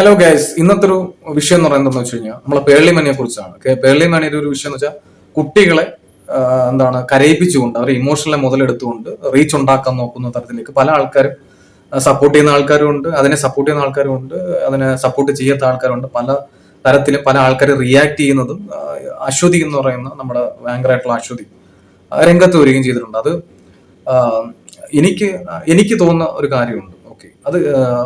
Hello guys ഇന്നത്തെ ഒരു വിഷയം എന്ന് പറയുന്നത് എന്താണെന്ന് വെച്ച് കഴിഞ്ഞാൽ നമ്മളെ പേർലിമണിയെ കുറിച്ചാണ്. പേർലിമണിയുടെ ഒരു വിഷയം എന്ന് വെച്ചാൽ കുട്ടികളെ എന്താണ് കരയിപ്പിച്ചുകൊണ്ട് അവരെ ഇമോഷണലെ മുതലെടുത്തുകൊണ്ട് റീച്ച് ഉണ്ടാക്കാൻ നോക്കുന്ന തരത്തിലേക്ക് പല ആൾക്കാരും സപ്പോർട്ട് ചെയ്യുന്ന ആൾക്കാരും ഉണ്ട്. അതിനെ സപ്പോർട്ട് ചെയ്യുന്ന ആൾക്കാരും ഉണ്ട്. അതിനെ സപ്പോർട്ട് ചെയ്യാത്ത ആൾക്കാരുണ്ട് പല തരത്തിലും പല ആൾക്കാർ റിയാക്ട് ചെയ്യുന്നതും അശ്വതി എന്ന് പറയുന്ന നമ്മുടെ ഭയങ്കരമായിട്ടുള്ള അശ്വതി രംഗത്ത് വരികയും ചെയ്തിട്ടുണ്ട്. അത് എനിക്ക് എനിക്ക് തോന്നുന്ന ഒരു കാര്യമുണ്ട്. അത്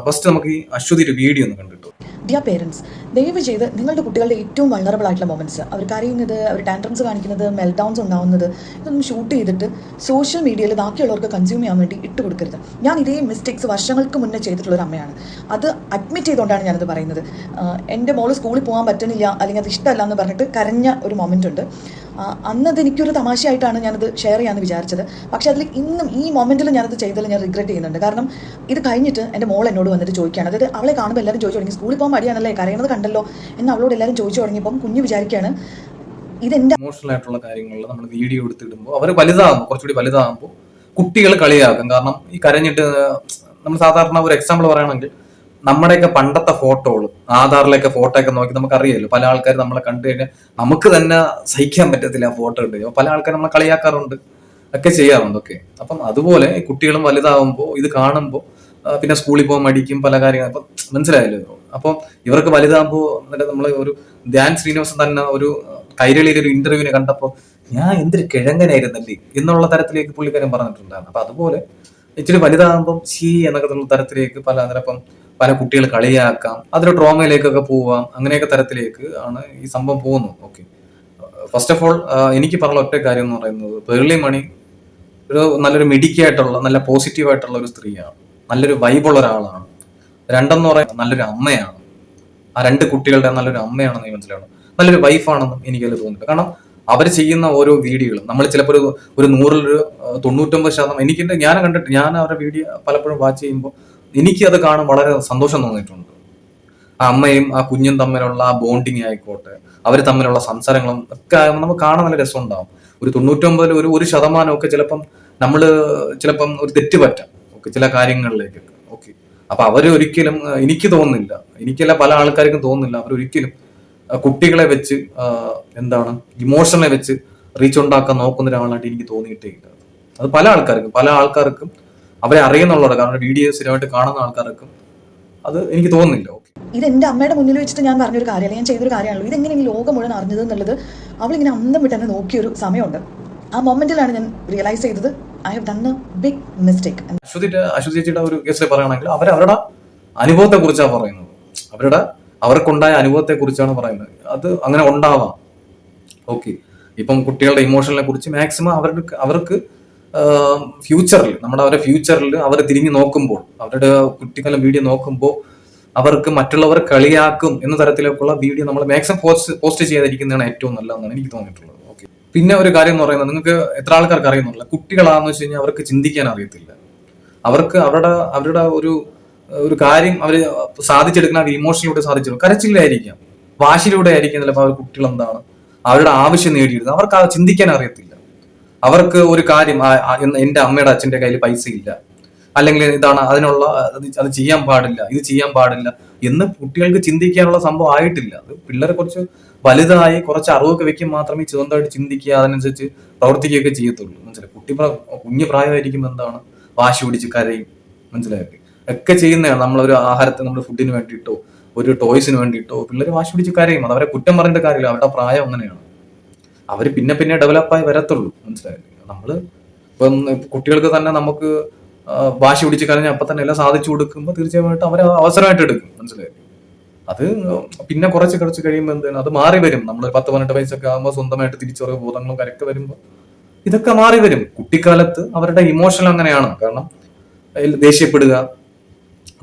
ഫസ്റ്റ് നമുക്ക് ഈ അശ്വതി ഒരു വീഡിയോ ഒന്ന് കണ്ടിട്ടു. ഡിയർ പേരൻസ് ദയവ് ചെയ്ത് നിങ്ങളുടെ കുട്ടികളുടെ ഏറ്റവും വൾണറബിൾ ആയിട്ടുള്ള മൊമെന്റ്സ് അവർ കരയുന്നത് അവർ ടാൻട്രംസ് കാണിക്കുന്നത് മെൽഡൗൺസ് ഉണ്ടാവുന്നത് ഇതൊന്നും ഷൂട്ട് ചെയ്തിട്ട് സോഷ്യൽ മീഡിയയിൽ ബാക്കിയുള്ളവർക്ക് കൺസ്യൂം ചെയ്യാൻ വേണ്ടി ഇട്ട് കൊടുക്കരുത്. ഞാൻ ഇതേ മിസ്റ്റേക്സ് വർഷങ്ങൾക്ക് മുന്നേ ചെയ്തിട്ടുള്ള ഒരു അമ്മയാണ്. അത് അഡ്മിറ്റ് ചെയ്തുകൊണ്ടാണ് ഞാനത് പറയുന്നത്. എന്റെ മോൾ സ്കൂളിൽ പോകാൻ പറ്റുന്നില്ല അല്ലെങ്കിൽ അത് ഇഷ്ടമല്ല എന്ന് പറഞ്ഞിട്ട് കരഞ്ഞ ഒരു മൊമെന്റ് ഉണ്ട്. അന്നത് എനിക്കൊരു തമാശയായിട്ടാണ് ഞാനത് ഷെയർ ചെയ്യാമെന്ന് വിചാരിച്ചത്. പക്ഷെ അതിൽ ഇന്നും ഈ മൊമെന്റിൽ ഞാനത് ചെയ്തതിൽ ഞാൻ റിഗ്രറ്റ് ചെയ്യുന്നുണ്ട്. കാരണം ഇത് കഴിഞ്ഞിട്ട് എന്റെ മോൾ എന്നോട് വന്നിട്ട് ചോദിക്കുകയാണ്. അതായത് അവളെ കാണുമ്പോൾ എല്ലാവരും ചോദിച്ചു തുടങ്ങി സ്കൂളിൽ പോകാൻ മടിയാണല്ലേ? കരയണത് കണ്ടല്ലോ? എന്ന് അവളോട് എല്ലാവരും ചോദിച്ചു തുടങ്ങിയപ്പം കുഞ്ഞു വിചാരിക്കുകയാണ് ഇതെന്റെ ഇമോഷണൽ ആയിട്ടുള്ള കാര്യങ്ങളിൽ നമ്മൾ വീഡിയോ എടുത്തിടുമ്പോൾ അവർ വലുതാകുമ്പോൾ കുറച്ചുകൂടി വലുതാകുമ്പോൾ കുട്ടികൾ കളിയാക്കും. കാരണം ഈ കരഞ്ഞിട്ട് നമ്മൾ സാധാരണ ഒരു എക്സാമ്പിൾ പറയുകയാണെങ്കിൽ നമ്മുടെയൊക്കെ പണ്ടത്തെ ഫോട്ടോകൾ ആധാറിലൊക്കെ ഫോട്ടോ ഒക്കെ നോക്കി നമുക്ക് അറിയാമല്ലോ പല ആൾക്കാർ നമ്മളെ കണ്ടു കഴിഞ്ഞാൽ നമുക്ക് തന്നെ സഹിക്കാൻ പറ്റത്തില്ല ആ ഫോട്ടോ ഉണ്ട് പല ആൾക്കാർ നമ്മളെ കളിയാക്കാറുണ്ട് ഒക്കെ ചെയ്യാറുണ്ട് ഒക്കെ. അപ്പം അതുപോലെ കുട്ടികളും വലുതാവുമ്പോൾ ഇത് കാണുമ്പോൾ പിന്നെ സ്കൂളിൽ പോകാൻ മടിക്കും പല കാര്യങ്ങൾ അപ്പം മനസ്സിലായല്ലോ അപ്പം ഇവർക്ക് വലുതാകുമ്പോൾ എന്നിട്ട് നമ്മൾ ഒരു ധ്യാൻ ശ്രീനിവാസൻ തന്നെ ഒരു കൈരളിയിൽ ഒരു ഇന്റർവ്യൂവിനെ കണ്ടപ്പോൾ ഞാൻ എന്തൊരു കിഴങ്ങനായിരുന്നല്ലേ? എന്നുള്ള തരത്തിലേക്ക് പുള്ളിക്കാരൻ പറഞ്ഞിട്ടുണ്ടായിരുന്നു. അപ്പൊ അതുപോലെ ഇച്ചിരി വലുതാകുമ്പം ഷീ എന്നൊക്കെ തരത്തിലേക്ക് പല അതിനപ്പം പല കുട്ടികൾ കളിയാക്കാം അതൊരു ട്രോമയിലേക്കൊക്കെ പോവാം അങ്ങനെയൊക്കെ തരത്തിലേക്ക് ആണ് ഈ സംഭവം പോകുന്നത്. ഓക്കെ ഫസ്റ്റ് ഓഫ് ഓൾ എനിക്ക് പറഞ്ഞ ഒറ്റ കാര്യം എന്ന് പറയുന്നത് പേർലി മണി ഒരു നല്ലൊരു മിടിക്കായിട്ടുള്ള നല്ല പോസിറ്റീവ് ആയിട്ടുള്ള ഒരു സ്ത്രീയാണ്. നല്ലൊരു വൈബുള്ള ഒരാളാണ്. രണ്ടെന്ന് പറയുന്നത് നല്ലൊരു അമ്മയാണ്. ആ രണ്ട് കുട്ടികളുടെ നല്ലൊരു അമ്മയാണെന്ന് എനിക്ക് മനസ്സിലാണ് നല്ലൊരു വൈഫാണെന്നും എനിക്കതിൽ തോന്നുന്നു. കാരണം അവർ ചെയ്യുന്ന ഓരോ വീഡിയോകളും നമ്മൾ ചിലപ്പോൾ ഒരു ഒരു നൂറിലൊരു തൊണ്ണൂറ്റൊമ്പത് ശതമാനം എനിക്ക് എന്റെ- ഞാൻ കണ്ടിട്ട് ഞാൻ അവരുടെ വീഡിയോ പലപ്പോഴും വാച്ച് ചെയ്യുമ്പോൾ എനിക്ക് അത് കാണാൻ വളരെ സന്തോഷം തോന്നിയിട്ടുണ്ട്. ആ അമ്മയും ആ കുഞ്ഞും തമ്മിലുള്ള ആ ബോണ്ടിങ് ആയിക്കോട്ടെ അവർ തമ്മിലുള്ള സംസാരങ്ങളും ഒക്കെ നമുക്ക് കാണാൻ നല്ല രസം ഉണ്ടാവും ഒരു തൊണ്ണൂറ്റൊമ്പതിൽ ഒരു ഒരു ശതമാനമൊക്കെ ചിലപ്പം നമ്മൾ ചിലപ്പം ഒരു തെറ്റ് പറ്റാം. ഓക്കെ ചില കാര്യങ്ങളിലേക്കൊക്കെ ഓക്കെ അപ്പൊ അവർ ഒരിക്കലും എനിക്ക് തോന്നുന്നില്ല. എനിക്കല്ല പല ആൾക്കാർക്കും തോന്നുന്നില്ല. അവരൊരിക്കലും കുട്ടികളെ വെച്ച് എന്താണ് ഇമോഷനെ വെച്ച് റീച്ച് ഉണ്ടാക്കാൻ നോക്കുന്ന ഒരാളായിട്ട് എനിക്ക് തോന്നിയിട്ടേ ഇല്ല. അത് പല ആൾക്കാർക്കും പല ആൾക്കാർക്കും അവരെ അറിയുന്നുള്ളത് കാരണം വീഡിയോ സ്ഥിരമായിട്ട് കാണുന്ന ആൾക്കാർക്കും അത് എനിക്ക് തോന്നുന്നില്ല. ഇത് എന്റെ അമ്മയുടെ മുന്നിൽ വെച്ചിട്ട് ഞാൻ പറഞ്ഞൊരു കാര്യമല്ല ഞാൻ ചെയ്തൊരു കാര്യമാണല്ലോ. ഇതെങ്ങനെ ഈ ലോകം മുഴുവൻ അറിഞ്ഞത് എന്നുള്ളത് അവളിങ്ങനെ അന്തം വിട്ട് എന്നെ നോക്കിയൊരു സമയമുണ്ട്. ആ മൊമെന്റിലാണ് ഞാൻ റിയലൈസ് ചെയ്തത്. I have done a big mistake അശ്വതിയുടെ Aswathy ചേച്ചിയുടെ ഒരു കേസിൽ പറയുകയാണെങ്കിൽ അവർ അവരുടെ അനുഭവത്തെ കുറിച്ചാണ് പറയുന്നത്. അവരുടെ അവർക്കുണ്ടായ അനുഭവത്തെ കുറിച്ചാണ് പറയുന്നത്. അത് അങ്ങനെ ഉണ്ടാവാം. ഓക്കെ ഇപ്പം കുട്ടികളുടെ ഇമോഷനെ കുറിച്ച് മാക്സിമം അവർക്ക് അവർക്ക് ഫ്യൂച്ചറിൽ നമ്മുടെ അവരുടെ ഫ്യൂച്ചറിൽ അവർ തിരിഞ്ഞു നോക്കുമ്പോൾ അവരുടെ കുട്ടിക്കാലം വീഡിയോ നോക്കുമ്പോൾ അവർക്ക് മറ്റുള്ളവർ കളിയാക്കും എന്ന തരത്തിലേക്കുള്ള വീഡിയോ നമ്മൾ മാക്സിമം പോസ്റ്റ് പോസ്റ്റ് ചെയ്യാതിരിക്കുന്നതാണ് ഏറ്റവും നല്ലതെന്നാണ് എനിക്ക് തോന്നിയിട്ടുള്ളത്. ഓക്കെ പിന്നെ ഒരു കാര്യം എന്ന് പറയുന്നത് നിങ്ങൾക്ക് എത്ര ആൾക്കാർക്ക് അറിയുന്നില്ല കുട്ടികളാണെന്ന് വെച്ച് കഴിഞ്ഞാൽ അവർക്ക് ചിന്തിക്കാൻ അറിയത്തില്ല. അവർക്ക് അവരുടെ അവരുടെ ഒരു ഒരു കാര്യം അവർ സാധിച്ചെടുക്കുന്ന ഇമോഷനിലൂടെ സാധിച്ചെടുക്കും. കരച്ചിലായിരിക്കാം വാശിയിലൂടെ ആയിരിക്കും ചിലപ്പോൾ അവർ കുട്ടികൾ എന്താണ് അവരുടെ ആവശ്യം നേടിയെടുക്കുന്നത്. അവർക്ക് ചിന്തിക്കാൻ അറിയത്തില്ല. അവർക്ക് ഒരു കാര്യം എന്റെ അമ്മയുടെ അച്ഛന്റെ കയ്യിൽ പൈസ ഇല്ല അല്ലെങ്കിൽ ഇതാണ് അതിനുള്ള അത് ചെയ്യാൻ പാടില്ല ഇത് ചെയ്യാൻ പാടില്ല എന്ന് കുട്ടികൾക്ക് ചിന്തിക്കാനുള്ള സംഭവം ആയിട്ടില്ല. അത് പിള്ളേരെ കുറച്ച് വലുതായി കുറച്ച് അറിവൊക്കെ വെക്കും മാത്രമേ സ്വന്തമായിട്ട് ചിന്തിക്കുക അതിനനുസരിച്ച് പ്രവർത്തിക്കുകയൊക്കെ ചെയ്യത്തുള്ളൂ. മനസ്സിലായി? കുട്ടി കുഞ്ഞു പ്രായമായിരിക്കുമ്പോൾ എന്താണ്? വാശി പിടിച്ച് കരയും. മനസ്സിലായി? ഒക്കെ ചെയ്യുന്നതാണ്. നമ്മളൊരു ആഹാരത്തെ നമ്മുടെ ഫുഡിന് വേണ്ടിയിട്ടോ ഒരു ടോയ്സിന് വേണ്ടിയിട്ടോ പിള്ളേർ വാശി പിടിച്ച് കരയും. അത് അവരെ കുറ്റം പറഞ്ഞിട്ട് കാര്യമില്ല. അവരുടെ പ്രായം അങ്ങനെയാണ്. അവർ പിന്നെ പിന്നെ ഡെവലപ്പായി വരത്തുള്ളൂ. മനസ്സിലായില്ലേ നമ്മൾ ഇപ്പം കുട്ടികൾക്ക് തന്നെ നമുക്ക് വാശി പിടിച്ച് കരഞ്ഞ അപ്പൊ തന്നെ എല്ലാം സാധിച്ചു കൊടുക്കുമ്പോൾ തീർച്ചയായിട്ടും അവരെ അവസരമായിട്ട് എടുക്കും. മനസ്സിലായില്ലേ അത് പിന്നെ കുറച്ച് കുറച്ച് കഴിയുമ്പോൾ എന്താണ് അത് മാറി വരും. നമ്മൾ പത്ത് പതിനെട്ട് വയസ്സൊക്കെ ആകുമ്പോൾ സ്വന്തമായിട്ട് തിരിച്ചറിവ് ബോധങ്ങളും കരക്ക് വരുമ്പോൾ ഇതൊക്കെ മാറി വരും. കുട്ടിക്കാലത്ത് അവരുടെ ഇമോഷൻ അങ്ങനെയാണ്. കാരണം ദേഷ്യപ്പെടുക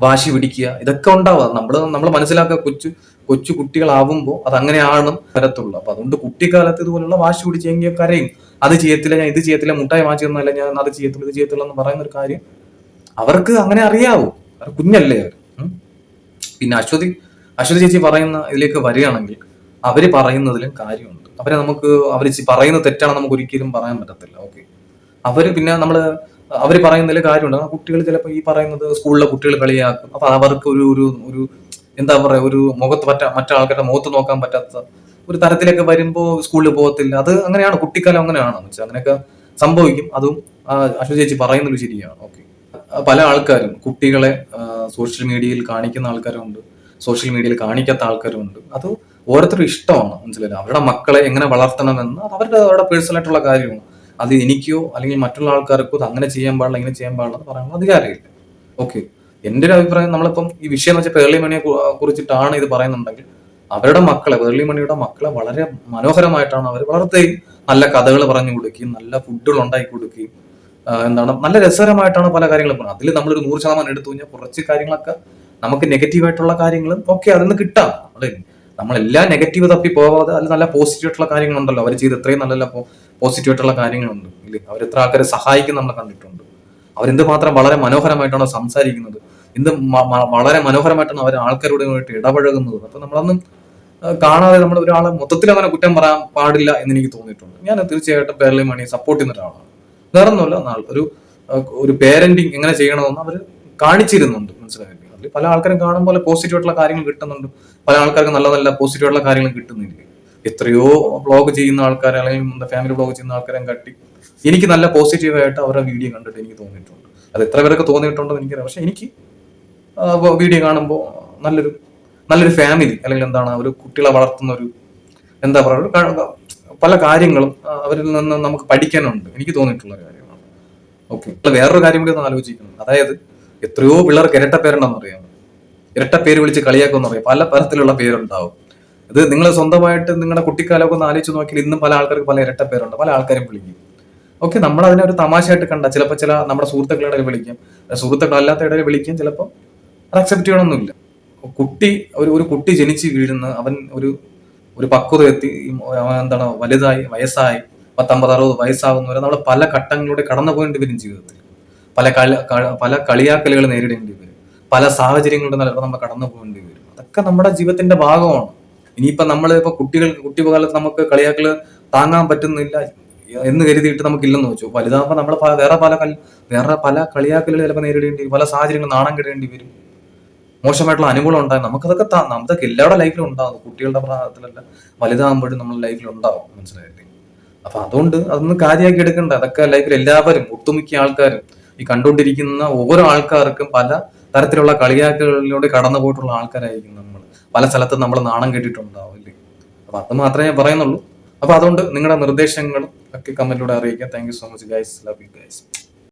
വാശി പിടിക്കുക ഇതൊക്കെ ഉണ്ടാവുക നമ്മൾ നമ്മൾ മനസ്സിലാക്കുക കൊച്ചു കൊച്ചു കുട്ടികളാവുമ്പോൾ അത് അങ്ങനെയാണ് വരത്തുള്ളൂ. അപ്പൊ അതുകൊണ്ട് കുട്ടിക്കാലത്ത് ഇതുപോലുള്ള വാശി പിടിച്ചെങ്കിൽ കരയും. അത് ചെയ്യത്തില്ല ഞാൻ ഇത് ചെയ്യത്തില്ല മുട്ടായി വാങ്ങിച്ചു തന്നല്ല ഞാൻ അത് ചെയ്യത്തില്ല ഇത് ചെയ്യത്തില്ല എന്ന് പറയുന്ന ഒരു കാര്യം അവർക്ക് അങ്ങനെ അറിയാവൂ. അവർ കുഞ്ഞല്ലേ അവർ പിന്നെ അശ്വതി അശ്വതി ചേച്ചി പറയുന്ന ഇതിലേക്ക് വരികയാണെങ്കിൽ അവർ പറയുന്നതിലും കാര്യമുണ്ട്. അവരെ നമുക്ക് അവർ പറയുന്ന തെറ്റാണ് നമുക്ക് ഒരിക്കലും പറയാൻ പറ്റത്തില്ല. ഓക്കെ. അവർ പിന്നെ നമ്മൾ അവർ പറയുന്നതിൽ കാര്യമുണ്ട്. ആ കുട്ടികൾ ചിലപ്പോൾ ഈ പറയുന്നത് സ്കൂളിലെ കുട്ടികൾ കളിയാക്കും. അപ്പൊ അവർക്ക് ഒരു ഒരു ഒരു എന്താ പറയാ ഒരു മുഖത്ത് പറ്റ മറ്റാൾക്കാരുടെ മുഖത്ത് നോക്കാൻ പറ്റാത്ത ഒരു തരത്തിലൊക്കെ വരുമ്പോൾ സ്കൂളിൽ പോകത്തില്ല. അത് അങ്ങനെയാണ്. കുട്ടിക്കാലം അങ്ങനെയാണ്. അങ്ങനെയൊക്കെ സംഭവിക്കും. അതും അശ്വ ചേച്ചി പറയുന്നത് ശരിയാണ്. ഓക്കെ. പല ആൾക്കാരും കുട്ടികളെ സോഷ്യൽ മീഡിയയിൽ കാണിക്കുന്ന ആൾക്കാരുണ്ട്. സോഷ്യൽ മീഡിയയിൽ കാണിക്കാത്ത ആൾക്കാരുണ്ട് അത് ഓരോരുത്തരും ഇഷ്ടമാണ് മനസ്സിലായില്ല? അവരുടെ മക്കളെ എങ്ങനെ വളർത്തണമെന്ന് അവരുടെ അവരുടെ പേഴ്സണലായിട്ടുള്ള കാര്യമാണ്. അത് എനിക്കോ അല്ലെങ്കിൽ മറ്റുള്ള ആൾക്കാർക്കോ അത് അങ്ങനെ ചെയ്യാൻ പാടില്ല ഇങ്ങനെ ചെയ്യാൻ പാടില്ല എന്ന് പറയാനുള്ള അധികാരമില്ല. ഓക്കെ എന്റെ ഒരു അഭിപ്രായം നമ്മളിപ്പം ഈ വിഷയം എന്ന് വെച്ചാൽ പേർളി മണിയെ കുറിച്ചിട്ടാണ് ഇത് പറയുന്നുണ്ടെങ്കിൽ അവരുടെ മക്കളെ പേർളി മണിയുടെ മക്കളെ വളരെ മനോഹരമായിട്ടാണ് അവർ വളർത്തുകയും നല്ല കഥകൾ പറഞ്ഞു കൊടുക്കുകയും നല്ല ഫുഡുകൾ ഉണ്ടാക്കി കൊടുക്കുകയും എന്താണ് നല്ല രസകരമായിട്ടാണ് പല കാര്യങ്ങളും പറയുന്നത് അതിൽ നമ്മളൊരു നൂറ് ശതമാനം എടുത്തു കഴിഞ്ഞാൽ കുറച്ച് കാര്യങ്ങളൊക്കെ നമുക്ക് നെഗറ്റീവ് ആയിട്ടുള്ള കാര്യങ്ങളും ഒക്കെ അതിൽ നിന്ന് കിട്ടാം. നമ്മൾ നമ്മളെല്ലാം നെഗറ്റീവ് തപ്പി പോവാതെ അതിൽ നല്ല പോസിറ്റീവ് ആയിട്ടുള്ള കാര്യങ്ങളുണ്ടല്ലോ. അവർ ചെയ്ത് ഇത്രയും നല്ല പോസിറ്റീവ് ആയിട്ടുള്ള കാര്യങ്ങളുണ്ട്. ഇല്ലേ? അവർ എത്ര ആൾക്കാരെ സഹായിക്കും നമ്മൾ കണ്ടിട്ടുണ്ട്. അവരെന്ത് മാത്രം വളരെ മനോഹരമായിട്ടാണ് സംസാരിക്കുന്നത്? എന്ത് വളരെ മനോഹരമായിട്ടാണ് അവർ ആൾക്കാരോട് ആയിട്ട് ഇടപഴകുന്നത്? അപ്പൊ നമ്മളൊന്നും കാണാതെ നമ്മൾ ഒരാളെ മൊത്തത്തിൽ അങ്ങനെ കുറ്റം പറയാൻ പാടില്ല എന്ന് എനിക്ക് തോന്നിയിട്ടുണ്ട്. ഞാൻ തീർച്ചയായിട്ടും പേരലി മണിയെ സപ്പോർട്ട് ചെയ്യുന്ന ഒരാളാണ്. വേറെ ഒന്നുമല്ല നാൾ- ഒരു ഒരു പേരന്റിങ് എങ്ങനെ ചെയ്യണമെന്ന് അവർ കാണിച്ചിരുന്നുണ്ട്. മനസ്സിലായില്ലേ? അതിൽ പല ആൾക്കാരും കാണുമ്പോൾ പോസിറ്റീവ് ആയിട്ടുള്ള കാര്യങ്ങൾ കിട്ടുന്നുണ്ട്. പല ആൾക്കാർക്ക് നല്ല നല്ല പോസിറ്റീവ് ആയിട്ടുള്ള കാര്യങ്ങൾ കിട്ടുന്നില്ല? എത്രയോ ബ്ലോഗ് ചെയ്യുന്ന ആൾക്കാരെ അല്ലെങ്കിൽ ഫാമിലി ബ്ലോഗ് ചെയ്യുന്ന ആൾക്കാരെ കട്ടി എനിക്ക് നല്ല പോസിറ്റീവായിട്ട് അവരുടെ വീഡിയോ കണ്ടിട്ട് എനിക്ക് തോന്നിയിട്ടുണ്ട്. അത് എത്ര പേരൊക്കെ തോന്നിയിട്ടുണ്ടോ എന്ന് എനിക്കറിയാം. പക്ഷെ എനിക്ക് വീഡിയോ കാണുമ്പോൾ നല്ലൊരു നല്ലൊരു ഫാമിലി അല്ലെങ്കിൽ എന്താണ് ഒരു കുട്ടികളെ വളർത്തുന്ന ഒരു എന്താ പറയുക പല കാര്യങ്ങളും അവരിൽ നിന്ന് നമുക്ക് പഠിക്കാനുണ്ട്. എനിക്ക് തോന്നിയിട്ടുള്ള കാര്യമാണ്. ഓക്കെ വേറൊരു കാര്യം കൂടി ഒന്ന് ആലോചിക്കണം. അതായത് എത്രയോ പിള്ളേർക്ക് ഇരട്ട പേരുണ്ടെന്ന് അറിയാം. ഇരട്ട പേര് വിളിച്ച് കളിയാക്കുമെന്ന് അറിയാം. പല തരത്തിലുള്ള പേരുണ്ടാവും. ഇത് നിങ്ങൾ സ്വന്തമായിട്ട് നിങ്ങളുടെ കുട്ടിക്കാലമൊക്കെ ഒന്ന് ആലോചിച്ച് നോക്കിയാൽ ഇന്നും പല ആൾക്കാർക്ക് പല ഇരട്ട പേരുണ്ട് പല ആൾക്കാരും വിളിക്കും. ഓക്കെ നമ്മൾ അതിനെ ഒരു തമാശയായിട്ട് കണ്ട. ചിലപ്പോൾ ചില നമ്മുടെ സുഹൃത്തുക്കളുടെ ഇടയിൽ വിളിക്കാം. സുഹൃത്തുക്കളല്ലാത്ത ഇടയിൽ വിളിക്കും. ചിലപ്പോൾ അത് അക്സെപ്റ്റ് ചെയ്യണമെന്നില്ല കുട്ടി ഒരു ഒരു കുട്ടി ജനിച്ച് വീഴുന്ന അവൻ ഒരു ഒരു പക്വത എത്തി എന്താണ് വലുതായി വയസ്സായി പത്തമ്പത് അറുപത് വയസ്സാകുന്നവരെ നമ്മൾ പല ഘട്ടങ്ങളിലൂടെ കടന്നു പോകേണ്ടി വരും ജീവിതത്തിൽ. പല കളി പല കളിയാക്കലുകൾ നേരിടേണ്ടി വരും. പല സാഹചര്യങ്ങളുടെ നിലവിൽ നമ്മൾ കടന്നു പോകേണ്ടി വരും. അതൊക്കെ നമ്മുടെ ജീവിതത്തിന്റെ ഭാഗമാണ്. ഇനിയിപ്പോ നമ്മൾ ഇപ്പൊ കുട്ടികൾ കുട്ടികാലത്ത് നമുക്ക് കളിയാക്കൽ താങ്ങാൻ പറ്റുന്നില്ല എന്ന് കരുതിയിട്ട് നമുക്കില്ലെന്ന് വെച്ചു. വലുതാകുമ്പോൾ നമ്മൾ വേറെ പല വേറെ പല കളിയാക്കലുകൾ ചിലപ്പോൾ നേരിടേണ്ടി പല സാഹചര്യങ്ങൾ നാണം കെടേണ്ടി വരും. മോശമായിട്ടുള്ള അനുഭവം ഉണ്ടാകും. നമുക്കതൊക്കെ നമുക്കൊക്കെ എല്ലാവരുടെ ലൈഫിലും ഉണ്ടാകും കുട്ടികളുടെ പ്രായത്തിലല്ല വലുതാകുമ്പോഴും നമ്മുടെ ലൈഫിൽ ഉണ്ടാവും. മനസ്സിലായില്ലേ? അപ്പൊ അതുകൊണ്ട് അതൊന്നും കാര്യമാക്കി എടുക്കണ്ട. അതൊക്കെ ലൈഫിൽ എല്ലാവരും ഒട്ടുമിക്ക ആൾക്കാരും ഈ കണ്ടുകൊണ്ടിരിക്കുന്ന ഓരോ ആൾക്കാർക്കും പല തരത്തിലുള്ള കളിയാക്കലിലൂടെ കടന്നു പോയിട്ടുള്ള ആൾക്കാരായിരിക്കും നമ്മൾ. പല സ്ഥലത്തും നമ്മൾ നാണം കെട്ടിട്ടുണ്ടാവും ഇല്ലേ? അപ്പൊ അത് മാത്രമേ ഞാൻ പറയുന്നുള്ളൂ. അപ്പൊ അതുകൊണ്ട് നിങ്ങളുടെ നിർദ്ദേശങ്ങളും ഒക്കെ കമന്റിലൂടെ അറിയിക്കാം thank you so much guys love you guys